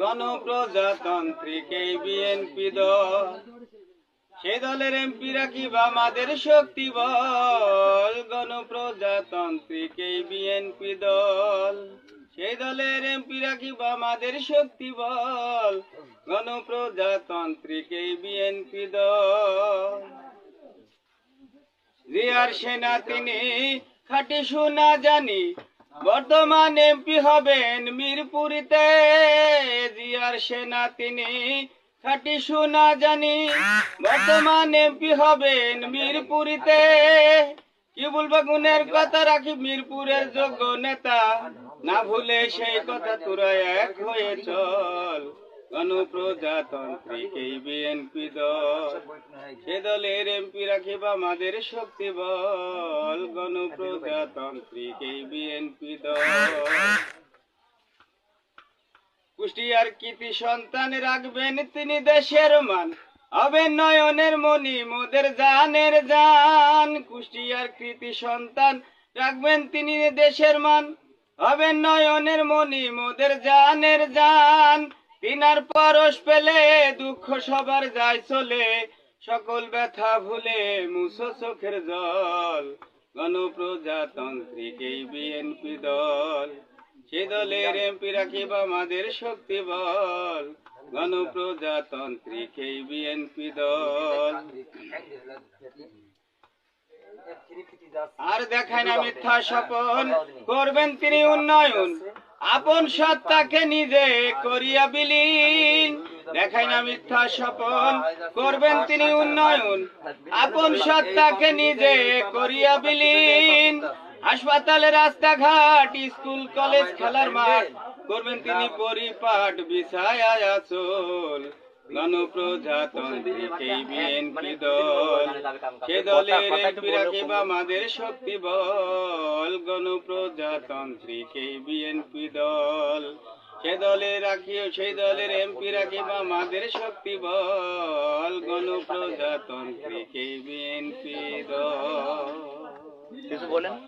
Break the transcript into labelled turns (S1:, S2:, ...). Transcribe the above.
S1: গণপ্রজাতান্ত্রিক এই বিএনপি দল সেই দলের এমপিরা কি বা আমাদের শক্তি বল? গণপ্রজাতান্ত্রিক এই বিএনপি দল। সেই দলের এমপিরা কি বা আমাদের শক্তি বল? গণপ্রজাতান্ত্রিক এই বিএনপি দল জিয়ার সেনা তিনি, খাটি শোনা জানি বর্তমান এমপি হবেন মিরপুরিতে, জিয়ার সেনা তিনি, খাটি শোনা জানি। বর্তমান এমপি হবেন মিরপুরিতে, কি বলব গুণের কথা রাখি, মিরপুরের যোগ্য নেতা। না ভুলে সেই কথা তোরা এক হয়ে চল গণপ্রজাতান্ত্রিক এই বিএনপি দল। সে দলের এমপি রাখিব আমাদের শক্তি বল। গণপ্রজাতান্ত্রিক এই বিএনপি দল। কুষ্টিয়ার কৃতি সন্তান রাখবেন তিনি দেশের মান। হবেন নয়নের মণি, মোদের জানের জান। কুষ্টিয়ার কৃতি সন্তান রাখবেন তিনি দেশের মান। হবেন নয়নের মণি, মোদের জানের জান। তিনার পরশ পেলে দুঃখ সবার যায় চলে। সকল ব্যথা ভুলে মুছো চোখের জল। গণপ্রজাতান্ত্রিক বিএনপি দল। সে দলের এমপি রাখিব আমাদের শক্তি বল। গণপ্রজাতান্ত্রিক বিএনপি দল। আর দেখায় না মিথ্যা স্বপন। করবেন তিনি উন্নয়ন। আপন সত্তাকে নিজে করিয়া বিলীন। দেখায় না মিথ্যা স্বপন, করবেন তিনি উন্নয়ন। আপন সত্তাকে নিজে করিয়া বিলীন। হাসপাতালে রাস্তাঘাট, স্কুল, কলেজ খেলার মাঠ, করবেন তিনি পরিপাট বিছায়া আসল গণপ্রজাতান্ত্রিক এই বিএনপি দল? সে দলের রাখিব আমাদের শক্তি বল? গণপ্রজাতান্ত্রিক এই বিএনপি দল? সে দলে রাখিও সেই দলের এমপি রাখিব আমাদের শক্তি বল? গণপ্রজাতান্ত্রিক এই বিএনপি দল?
S2: কিছু বলেন।